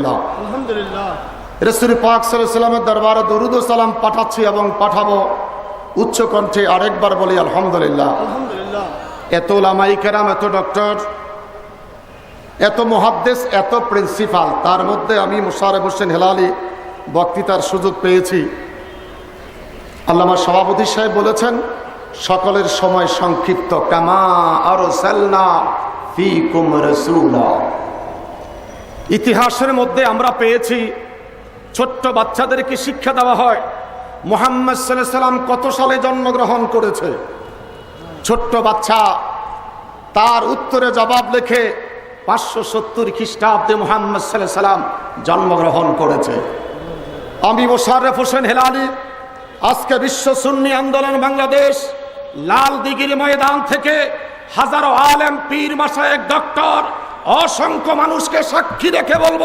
আলহামদুলিল্লাহ। আলহামদুলিল্লাহ। রসুল পাক সাল্লামের দরবারে দরুদ সালাম পাঠাচ্ছি এবং পাঠাবো। উচ্চ কণ্ঠে আরেকবার বলি আলহামদুলিল্লাহ। এত এত ডক্টর এত মহাদ্দেশ এত প্রিন্সিপাল তার মধ্যে আমি মুশারেফ হোসেন হেলালি বক্তৃতার সুযোগ পেয়েছি। আল্লামা সভাপতি সাহেব বলেছেন সকলের সময় সংক্ষিপ্ত কামা আর ফি কুম রসুলা। ইতিহাসের মধ্যে আমরা পেয়েছি, ছোট্ট বাচ্চাদেরকে শিক্ষা দেওয়া হয়? মোহাম্মদ সাল্লাম কত সালে জন্মগ্রহণ করেছে? ছোট্ট বাচ্চা, তার উত্তরে জবাব লেখে পাঁচশো সত্তর খ্রিস্টাব্দে মোহাম্মদ সাল্লাম জন্মগ্রহণ করেছে। আমি মোশারফ হোসেন হেলালি, আজকে বিশ্ব সুন্নি আন্দোলন বাংলাদেশ লাল দিঘির ময়দান থেকে হাজারো আলেম পীর মাসায়েক ডক্টর অসংখ্য মানুষকে সাক্ষী রেখে বলব,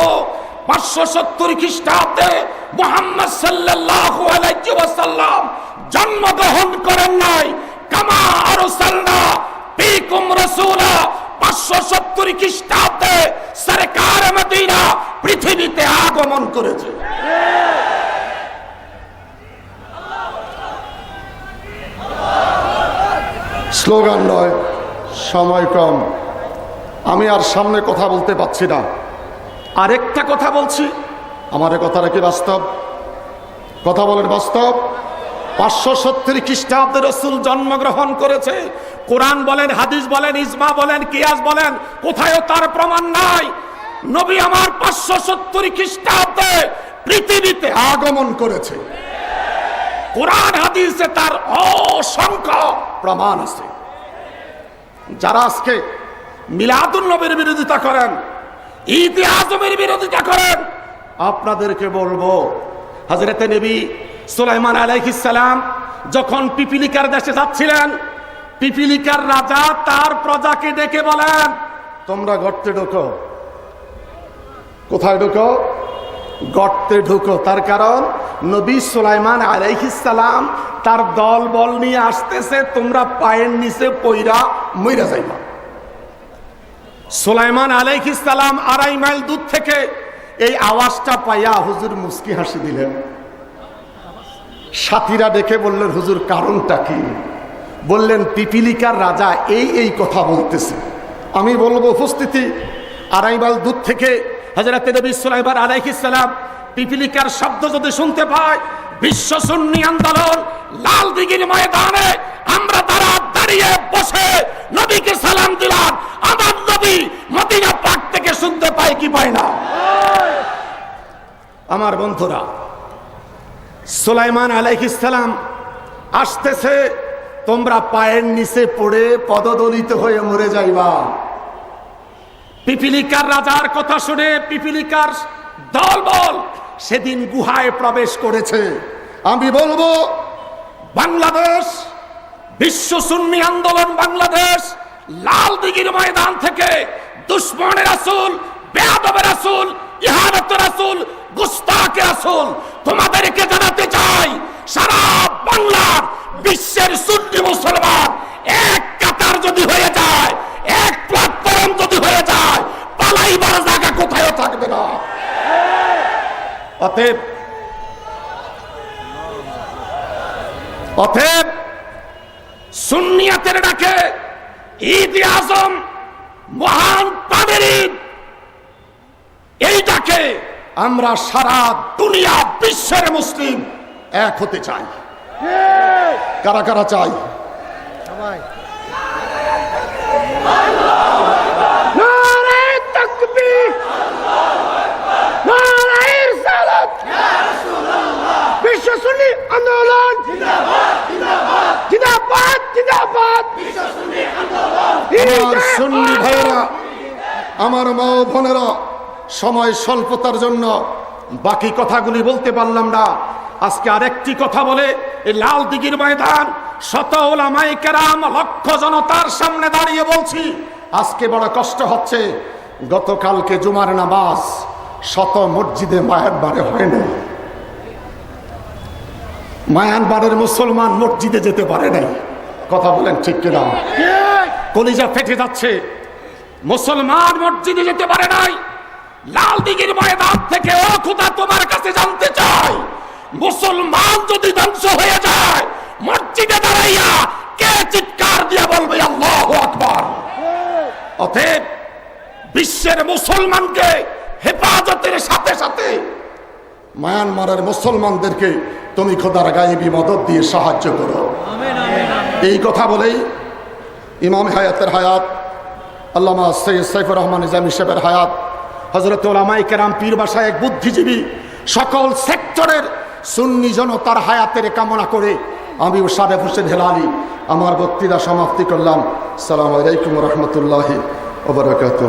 পাঁচশো সত্তর খ্রিস্টাব্দে মোহাম্মদ সাল্লাল্লাহু আলাইহি ওয়াসাল্লাম জন্মগ্রহণ করেন নাই। কামা আরসালনা ফীকুম রাসূলা। পাঁচশো সত্তর খ্রিস্টাব্দে সরকার মদিনা পৃথিবীতে আগমন করেছে। স্লোগান নয় সময় কম আমি আর সামনে কথা বলতে পারছি না। আরেকটা কথা বলছি। আমার কথাটা কি বাস্তব? কথা বলেন বাস্তব? পাঁচশো সত্তর খ্রিস্টাব্দে রসুল জন্মগ্রহণ করেছে। কোরআন বলেন, হাদিস বলেন, ইজমা বলেন, কিয়াস বলেন, কোথায়ও তার প্রমাণ নাই। নবী আমার পাঁচশো সত্তর খ্রিস্টাব্দে পৃথিবীতে আগমন করেছে। কোরআন, হাদিসে তার অসংখ্য প্রমাণ আছে। যারা আজকে মিলাদুল নবীর বিরোধিতা করেন, ঈদ বিরোধিতা করেন। আপনাদেরকে বলব হজরতে নবী সুলাইমান আলাইহিসালাম যখন পিপিলিকার দেশে যাচ্ছিলেন, পিপিলিকার রাজা তার প্রজাকে ডেকে বলেন, তোমরা গর্তে ঢোকো। কোথায় ঢোকো? গর্তে ঢুকো। তার কারণ, নবী সুলাইমান আলাইহিসালাম তার দল বল নিয়ে আসতেছে, তোমরা পায়ের নিচে পইরা মইরা যাইবা। সুলাইমান আলাইহিসালাম আড়াই মাইল দূর থেকে এই আওয়াজটা পাইয়া হুজুর মুস্কি হাসি দিলেন। সাথীরা ডেকে বললেন, হুজুর, কারণটা কি? বললেন, পিপিলিকার রাজা এই এই কথা বলতেছে। আমি বলব, উপস্থিতি, আড়াই মাইল দূর থেকে হজরত নবী সুলাইমান আলাইহিসালাম পিপিলিকার শব্দ যদি শুনতে পায়, বিশ্ব সুন্নি আন্দোলন লাল দিঘির ময়দানে আমরা তারা দাঁড়িয়ে বসে নবীকে সালাম দিলাম। নবী মদিনা পাক থেকে শুনতে পাই কি পায় না। আমার বন্ধুরা, সুলাইমান আলাইহিসালাম আসতেছে, তোমরা পায়ের নিচে পড়ে পদদলিত হয়ে মরে যাইবা। পিপিলিকার রাজার কথা শুনে পিপিলিকার দলবল সেদিন গুহায় প্রবেশ করেছে। আমি বলব, বাংলাদেশ, বিশ্ব সুন্নি আন্দোলন বাংলাদেশ লাল দিঘির ময়দান থেকে দুশ্মনের আসুল বেয়াদবের আসুল ইহানত রাসুল গুস্তাকে রাসুল, তোমাদেরকে জানাতে চাই, সারা বাংলার বিশ্বের সুন্নি মুসলমান এক কাতার যদি হয়ে যায়, এক প্ল্যাটফর্ম যদি হয়ে যায়, পালাইবার জায়গা কোথায় থাকবে না। অতএব অতএব সুন্নিয়াতের ডাকে ঈদ আজম মহান পানের ঈদ এই আমরা সারা দুনিয়া বিশ্বের মুসলিম এক হতে চাই। কারা কারা চাই? সবাই আন্দোলন। জিন্দাবাদ জিন্দাবাদ। আমার সুন্নি ভাইয়েরা, আমার মা ও বোনেরা, সময় স্বল্পতার জন্য বাকি কথাগুলি বলতে পারলাম না। আজকে আরেকটি কথা বলে, এই লাল দিঘির ময়দান, শত ওলামাই কেরাম, লক্ষ জনতার সামনে দাঁড়িয়ে বলছি, আজকে বড় কষ্ট হচ্ছে, গতকালকে জুমার নামাজ শত মসজিদে মায়ানবারে বারে হয় না মায়ানবারের মুসলমান মসজিদে যেতে পারে নাই। কথা বলেন ঠিক কিনা? কলিজা ফেটে যাচ্ছে। মুসলমান মসজিদে যেতে পারে নাই। লাল দিঘির ময়দান থেকে ও খুদা তোমার কাছে জানতে চাই। মুসলমান যদি ধ্বংস হয়ে যায় মসজিদে দাঁড়াইয়া কে চিৎকার দিয়ে বলবে আল্লাহ আকবার অতএব বিশ্বের মুসলমানকে হেফাজতের সাথে সাথে মায়ানমারের মুসলমানদেরকে তুমি খোদার গায়েবী মদত দিয়ে সাহায্য করো। এই কথা বলেই ইমাম হায়াতের হায়াত, আল্লামা সৈয়দ সাইফুর রহমান নিজাম সাহেবের হায়াত হজরত ওলামাই কেরাম পীর বাসায় এক বুদ্ধিজীবী সকল সেক্টরের সুন্নি জনতার হায়াতের কামনা করে আমি সাবেক হোসেন হেলালি, আমার বক্তৃতা সমাপ্তি করলাম। সালাম আলাইকুম রহমতুল্লাহ ওবরাকাত